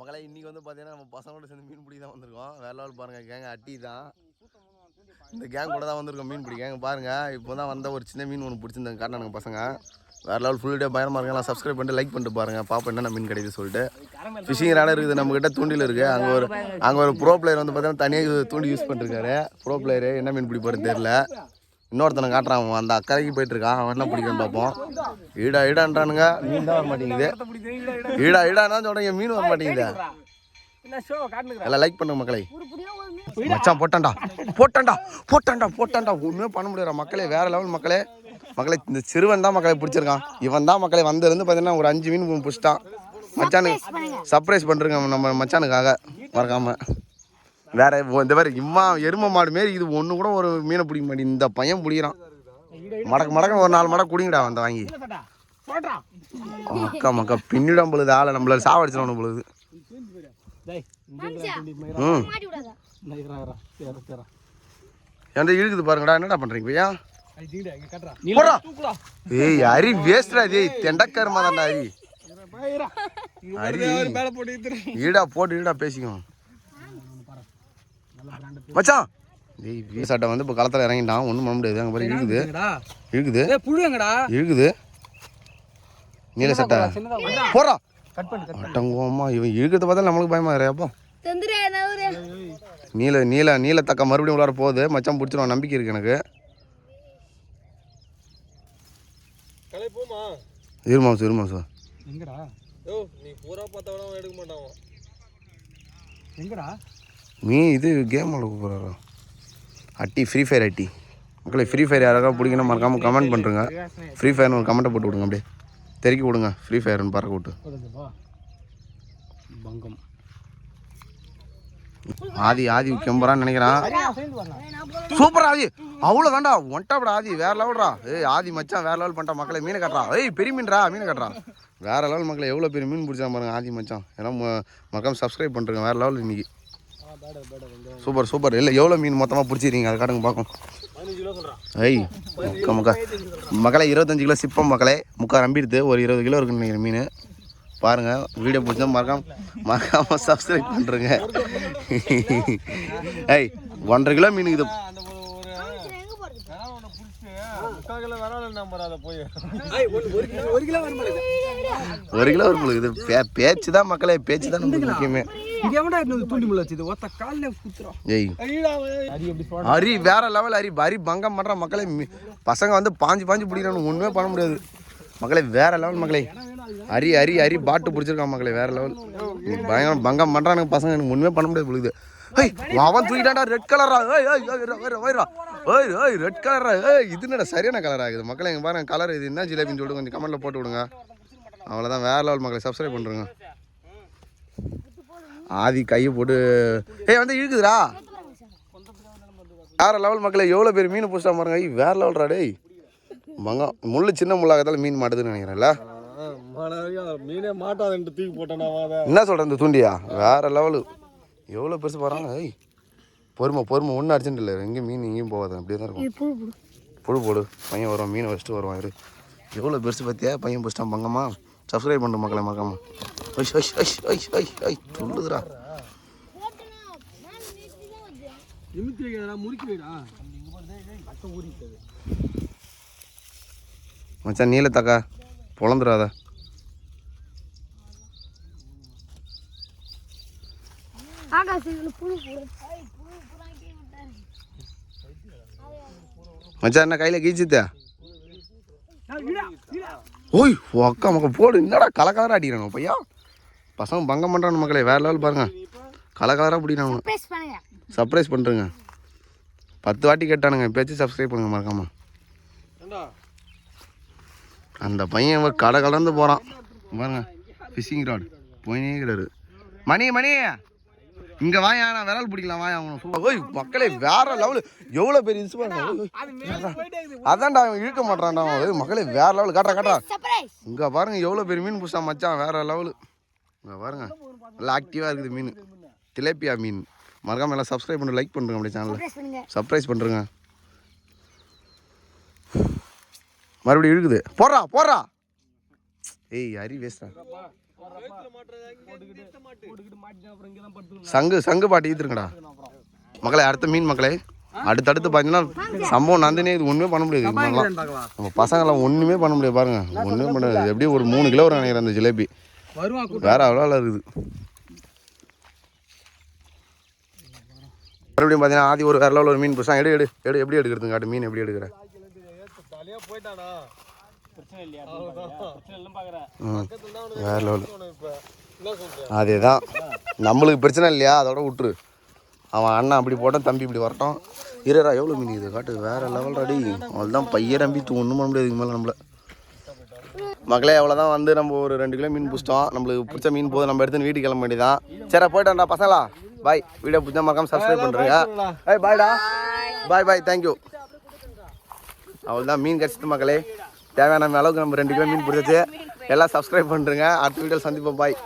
நமக்கெல்லாம் இன்றைக்கி வந்து பார்த்தீங்கன்னா நம்ம பசங்களோட சேர்ந்து மீன் பிடிக்க தான் வந்திருக்கோம். வேற லெவல் பாருங்கள் கேங்க அட்டி தான். இந்த கேங் கூட தான் வந்திருக்கோம் மீன் பிடிக்க. கேங்க இப்போ தான் வந்த ஒரு சின்ன மீன் ஒன்று பிடிச்சிருந்தாங்க காட்டினாங்க பசங்க. வேற லெவல் ஃபுல் டே பயணமாக இருக்கலாம் சப்ஸ்கிரைப் பண்ணிட்டு லைக் பண்ணிட்டு பாருங்கள் பாப்பா என்னென்ன மீன் கிடைக்குது சொல்லிட்டு. ஃபிஷிங் ரேடாக இருக்குது நம்மக்கிட்ட தூண்டில் இருக்குது அங்கே ஒரு அங்கே ஒரு ப்ரோ பிளேயர் வந்து பார்த்தீங்கன்னா தனியாக தூண்டி யூஸ் பண்ணிருக்காரு ப்ரோ பிளேயர் என்ன மீன் பிடிப்பாருன்னு தெரியல. இன்னொருத்தனை காட்டுறான் அவன் அந்த அக்கறைக்கு போயிட்டு இருக்கான் அவன் என்ன பிடிக்குன்னு பார்ப்போம். ஈடா ஈடான்றானுங்க. மீன் தான் வர மாட்டேங்குது. ஈடா ஈடானா சொல்றீங்க மீன் வர மாட்டேங்குது? எல்லாம் லைக் பண்ணுங்க மக்களை. மச்சான் போட்டான்டா போட்டான்டா போட்டான்டா போட்டான்டா. ஒன்றுமே பண்ண முடியாத மக்களே வேற லெவல் மக்களே. மக்களை இந்த சிறுவன் தான் மக்களை பிடிச்சிருக்கான். இவன் தான் மக்களை வந்திருந்து பார்த்தீங்கன்னா ஒரு அஞ்சு மீன் பிடிச்சிட்டான். மச்சானுக்கு சர்ப்ரைஸ் பண்ணுறங்க நம்ம மச்சானுக்காக மறக்காமல் வேற இந்த மாதிரி இம்மா எரும மாடு மாரி இது ஒன்று கூட ஒரு மீனை பிடிக்க மாட்டேங்குது. இந்த பையன் பிடிக்கிறான். மடக்கு மடக்கு ஒரு நாலு மடக்கு குடிங்கடா வந்த வாங்கி. மக்கா மக்கா பின்னிடம் பொழுது ஆளை நம்மள சாவடிச்சிடணும் பொழுது. ம். என்கிட்ட இழுக்குது பாருங்கடா என்னடா பண்றீங்க பையா? ஏய் அரி வேஸ்டா டேய் தெண்டக்கருமா தான்டா அரி. அரி ஈடா போட்டு ஈடா பேசிக்கோ. மச்சான்! டேய் வீ சட்டை வந்து இப்போ களத்தில் இறங்கிட்டான். ஒன்றும் பண்ண முடியாது. அங்கே பாரு இழுக்குது. இழுக்குது. புழுங்கடா இழுக்குது. நீல சட்டை. போடா கட் பண்ணு கட் அட்டங்கோமா இவன் இழுக்கிறத பார்த்தா நம்மளுக்கு பயமா நவரு நீல நீல நீல தக்க மறுபடியும் உள்ளார போகுது. மச்சான் பிடிச்சிருவான். நம்பிக்கை இருக்கு எனக்கு. கலை போமா இருமாம் இருமாம் சார். எங்கடா? யோ நீ பூரா பார்த்தவன எடுக்க மாட்டான். எங்கடா? மீ இது கேம் விளாட போகிறாரா அட்டி ஃப்ரீ ஃபயர் அட்டி. மக்களை ஃப்ரீ ஃபயர் யாராவது பிடிக்கணும் மறக்காமல் கமெண்ட் பண்ணுறங்க ஃப்ரீ ஃபயர்னு ஒரு கமெண்ட்டை போட்டு விடுங்க அப்படியே. தெறிக்கி விடுங்க. ஃப்ரீ ஃபயர்னு பறக்க விட்டு. பங்கம். ஆதி ஆதி கெம்பரான்னு நினைக்கிறான். சூப்பர் ஆதி. அவ்வளோ தான்டா ஒன்ட்டாப்படா ஆதி. வேற லெவல்டா ஏய் ஆதி மச்சான் வேற லெவல் பண்ணிட்டா மக்களை மீனை கட்டுறா ஏய் பெரிய மீன்டா மீனை கட்டுறா வேற லெவல் மக்களை எவ்வளோ பெரிய மீன் பிடிச்சா பாருங்க ஆதி மச்சான். ஏன்னா மக்கம் சப்ஸ்கிரைப் பண்ணுறேங்க வேற லெவல் இன்னைக்கு. Super super. இல்லை எவ்வளோ மீன் மொத்தமாக பிடிச்சிருக்கீங்க? அதை காட்டுங்க பார்க்கும் ஐய் முக்கா முக்கா. மக்களை இருபத்தஞ்சு கிலோ சிப்பம் மக்களே. முக்கா நம்பிடுது ஒரு இருபது கிலோ இருக்குன்னு நினைக்கிறேன் மீன். பாருங்கள் வீடியோ பிடிச்சா மறக்காம மறக்காமல் சப்ஸ்கிரைப் பண்ணுறேங்க ஐய் ஒன்றரை கிலோ மீன் இது அந்த ஒரு ஒரு எங்க போறது கனவனை நம்பர் அதை போய். ஒரு கிலோ ஒரு கிலோ வருமா ஒரு கிலோ பே பேச்சு தான் மக்களே பேச்சு தான் நமக்கு முக்கியமே. அரி வேற லெவல் அரி அரி பங்கம் பண்ற மக்களே பசங்க வந்து பாஞ்சு பாஞ்சு பிடிக்கிறானு ஒண்ணுமே பண்ண முடியாது. மக்களே வேற லெவல் மக்களே. அரி அரி அரி பாட்டு பிடிச்சிருக்கான் மக்களே வேற லெவல் பயங்கரம் பங்கம் பண்றானுங்க பசங்க எனக்கு ஒண்ணுமே பண்ண முடியாது பொழுது ஏய் அவன் தூக்கிட்டான்டா ரெட் கலரா ஏய் ஏய் ஏய் ஏய் ரெட் கலரா ஏய் இது என்னடா சரியான கலர் ஆகுது மக்களே இங்க பாருங்க கலர் இது என்ன ஜிலேபின்னு சொல்லிட்டு கொஞ்சம் கமெண்ட்ல போட்டு விடுங்க. அவ்வளோதான் வேற லெவல் மக்களை சப்ஸ்கிரைப் பண்ணுறேங்க ஆதி கையை போட்டு ஏய் வந்து இழுக்குதுடா. வேற லெவல் மக்களே எவ்வளோ பேர் மீன் பிடிச்சா பாருங்க. ஐய், வேற லெவல்ரா டேய். மங்கம் முள்ளு சின்ன முள்ளாகத்தால மீன் மாட்டுதுன்னு நினைக்கிறேன்ல மீனே மாட்டாதுன்ட்டு தூக்கி போட்டேன் என்ன சொல்கிறேன் இந்த தூண்டியா? வேற லெவலு எவ்வளோ பெருசு போகிறாங்க ஐய் பொறுமை பொறுமை. ஒன்றும் அர்ஜென்ட் இல்லை. எங்கேயும் மீன் எங்கேயும் போகாது. அப்படியே தான் இருக்கும். புழு போடு. பையன் வருவான். மீன் வச்சுட்டு வருவான் இரு. எவ்வளோ பெருசு பார்த்தியா? பையன் பிடிச்சிட்டான் பங்கம்மா சப்ஸ்கிரைப் பண்ணுற மக்களை மறக்காம ஐஷ் ஐஷ் ஐஷ் ஐஷ் ஐஷ் ஐஷ் சொல்லுதுடா. மச்சான் நீலத்தக்கா பொழந்துடாத ஆகாசத்துல புழு புழு புழு புறாக்கி விட்டாரு மச்சான் என்ன கையில் கீச்சுத்தா? ஓய் அக்கா மக்கள் போடு. என்னடா கலக்கலராக அடிக்கிறாங்க பையா பசங்க பங்கம் பண்ணுறாங்க மக்களே வேற லெவல் பாருங்க. கலக்கலராக பிடிக்கிறாங்க ப்ரெஸ் பண்ணுங்க. சர்ப்ரைஸ் பண்ணுறேங்க பத்து வாட்டி கேட்டானுங்க. பேச்சு சப்ஸ்கிரைப் பண்ணுங்க மறக்காம. அந்த பையன் கடை கலந்து போகிறான் பாருங்க ஃபிஷிங் ராட் போயினே இருக்கிறாரு. மணி மணி! இங்க வாயா நான் விரல் பிடிக்கலாம். வாயா அவனை ஓய் மக்களே வேற லெவல் எவ்வளோ பெரிய இன்சு பாருங்க. அதான்டா அவன் இழுக்க மாட்டான்டா அவன். ஏய், மக்களே வேற லெவல் காட்டுறா காட்டுறா. சர்ப்ரைஸ் இங்க பாருங்க எவ்வளோ பெரிய மீன் புடிச்சா மச்சான் வேற லெவலு இங்க பாருங்க. நல்லா ஆக்டிவாக இருக்குது மீன். திலேப்பியா மீன். மறக்காம எல்லாம் சப்ஸ்கிரைப் பண்ணி லைக் பண்ணுங்க அப்படியே சேனலில் சர்ப்ரைஸ் பண்ணுறேங்க மறுபடியும் இழுக்குது. போடுறா போடுறா. ஏய் அரி வேஸ்டா. சங்கு சங்கு பாட்டி ஈத்துருங்கடா. மக்களே அடுத்த மீன் மக்களே. அடுத்தடுத்து பார்த்தீங்கன்னா சம்பவம் நந்தினே இது ஒன்றுமே பண்ண முடியாது. நம்ம பசங்களாம் ஒன்றுமே பண்ண முடியாது பாருங்க. ஒன்றுமே பண்ண முடியாது. எப்படியும் ஒரு மூணு கிலோ வரும் நினைக்கிறேன் அந்த ஜிலேபி. வேற அவ்வளோ இருக்குது. மறுபடியும் பார்த்தீங்கன்னா ஆதி ஒரு வேற level ஒரு மீன் பிடிச்சா எடு எடு எடு எப்படி எடுக்கிறது காட்டு மீன் எப்படி எடுக்கிற? வேற அதே தான் நம்மளுக்கு பிரச்சனை இல்லையா? அதோட விட்டுரு அவன் அண்ணன் அப்படி போட்டான் தம்பி இப்படி வரட்டும். இருடா எவ்வளோ மீன் இது காட்டு வேற லெவல் ரெடி அவள் தான் பையன் நம்பி ஒன்றும் பண்ண முடியாது இதுக்கு மேலே நம்மள. மக்களே அவ்வளோதான் வந்து நம்ம ஒரு ரெண்டு கிலோ மீன் பிடிச்சிட்டோம். நம்மளுக்கு பிடிச்ச மீன் போதும் நம்ம எடுத்து வீட்டுக்கு கிளம்ப வேண்டியதான் சரி போயிட்டோம்டா பசங்களா. பாய் வீடியோ பிடிச்சா மறக்காம சப்ஸ்கிரைப் பண்ணுறேங்க ஏய் பாய்டா பாய் பாய் தேங்க்யூ அவ்வளோதான் மீன் கிடச்சிட்டு மக்களே. தேவையான அளவுக்கு நம்ம ரெண்டு கிலோ மீன் பிடிச்சது எல்லாம் சப்ஸ்கிரைப் பண்ணுறேங்க அடுத்த வீடியோ சந்திப்போம். பாய்